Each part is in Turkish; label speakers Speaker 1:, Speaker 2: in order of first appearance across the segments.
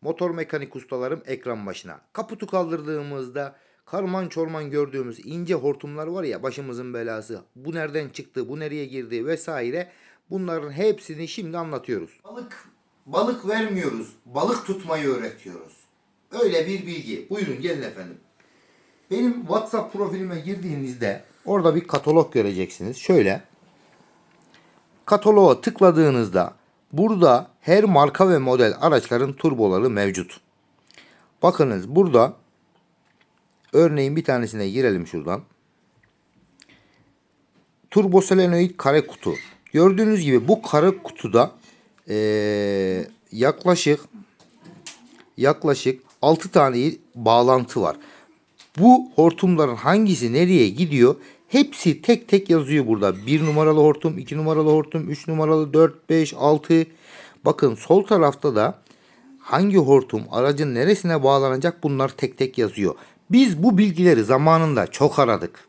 Speaker 1: Motor mekanik ustalarım ekran başına. Kaputu kaldırdığımızda karman çorman gördüğümüz ince hortumlar var ya başımızın belası. Bu nereden çıktı, bu nereye girdi vesaire. Bunların hepsini şimdi anlatıyoruz. Balık balık vermiyoruz. Balık tutmayı öğretiyoruz. Öyle bir bilgi. Buyurun gelin efendim. Benim WhatsApp profilime girdiğinizde orada bir katalog göreceksiniz. Şöyle kataloğa tıkladığınızda burada her marka ve model araçların turboları mevcut. Bakınız burada örneğin bir tanesine girelim şuradan. Turbo solenoid kare kutu. Gördüğünüz gibi bu kare kutuda eee, yaklaşık yaklaşık 6 tane bağlantı var. Bu hortumların hangisi nereye gidiyor? Hepsi tek tek yazıyor burada. 1 numaralı hortum, 2 numaralı hortum, 3 numaralı, 4, 5, 6. Bakın sol tarafta da hangi hortum aracın neresine bağlanacak bunlar tek tek yazıyor. Biz bu bilgileri zamanında çok aradık.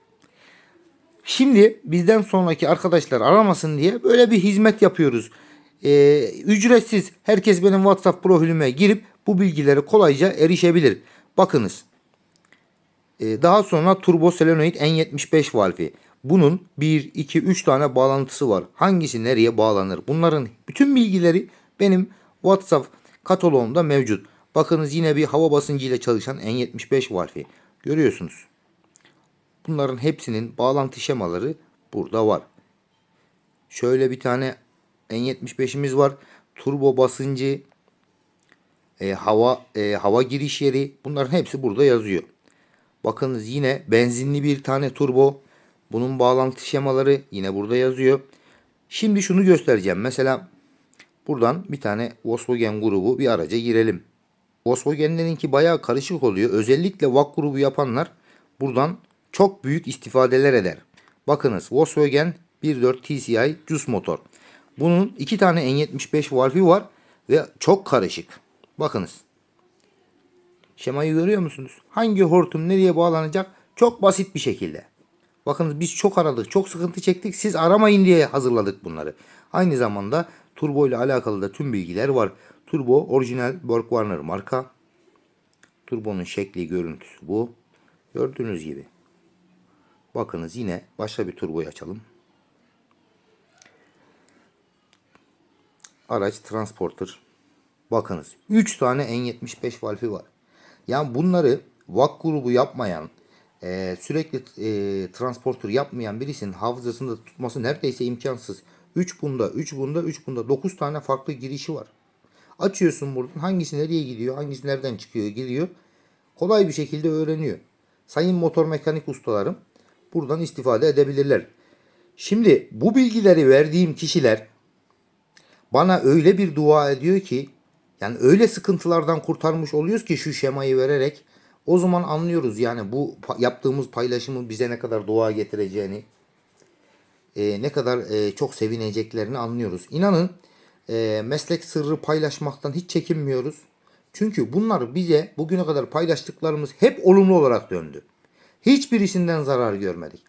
Speaker 1: Şimdi bizden sonraki arkadaşlar aramasın diye böyle bir hizmet yapıyoruz. Ee, ücretsiz herkes benim WhatsApp profilime girip bu bilgilere kolayca erişebilir. Bakınız. Ee, daha sonra turbo solenoid N75 valfi. Bunun 1, 2, 3 tane bağlantısı var. Hangisi nereye bağlanır? Bunların bütün bilgileri benim WhatsApp kataloğumda mevcut. Bakınız yine bir hava basıncı ile çalışan N75 valfi. Görüyorsunuz. Bunların hepsinin bağlantı şemaları burada var. Şöyle bir tane N75'imiz var. Turbo basıncı, e, hava e, hava giriş yeri bunların hepsi burada yazıyor. Bakınız yine benzinli bir tane turbo. Bunun bağlantı şemaları yine burada yazıyor. Şimdi şunu göstereceğim. Mesela buradan bir tane Volkswagen grubu bir araca girelim. Volkswagen'lerinki bayağı karışık oluyor. Özellikle VAK grubu yapanlar buradan çok büyük istifadeler eder. Bakınız Volkswagen 1.4 TCI Cus motor. Bunun iki tane N75 valfi var ve çok karışık. Bakınız. Şemayı görüyor musunuz? Hangi hortum nereye bağlanacak? Çok basit bir şekilde. Bakınız biz çok aradık, çok sıkıntı çektik. Siz aramayın diye hazırladık bunları. Aynı zamanda turbo ile alakalı da tüm bilgiler var. Turbo orijinal Borg Warner marka. Turbonun şekli, görüntüsü bu. Gördüğünüz gibi. Bakınız yine başka bir turboyu açalım. Araç transporter. Bakınız 3 tane N75 valfi var. Yani bunları VAK grubu yapmayan, e, sürekli e, transporter yapmayan birisinin hafızasında tutması neredeyse imkansız. 3 bunda, 3 bunda, 3 bunda 9 tane farklı girişi var. Açıyorsun buradan hangisi nereye gidiyor, hangisi nereden çıkıyor, gidiyor. Kolay bir şekilde öğreniyor. Sayın motor mekanik ustalarım buradan istifade edebilirler. Şimdi bu bilgileri verdiğim kişiler bana öyle bir dua ediyor ki yani öyle sıkıntılardan kurtarmış oluyoruz ki şu şemayı vererek o zaman anlıyoruz yani bu yaptığımız paylaşımın bize ne kadar dua getireceğini e, ne kadar e, çok sevineceklerini anlıyoruz. İnanın e, meslek sırrı paylaşmaktan hiç çekinmiyoruz. Çünkü bunlar bize bugüne kadar paylaştıklarımız hep olumlu olarak döndü. Hiçbirisinden zarar görmedik.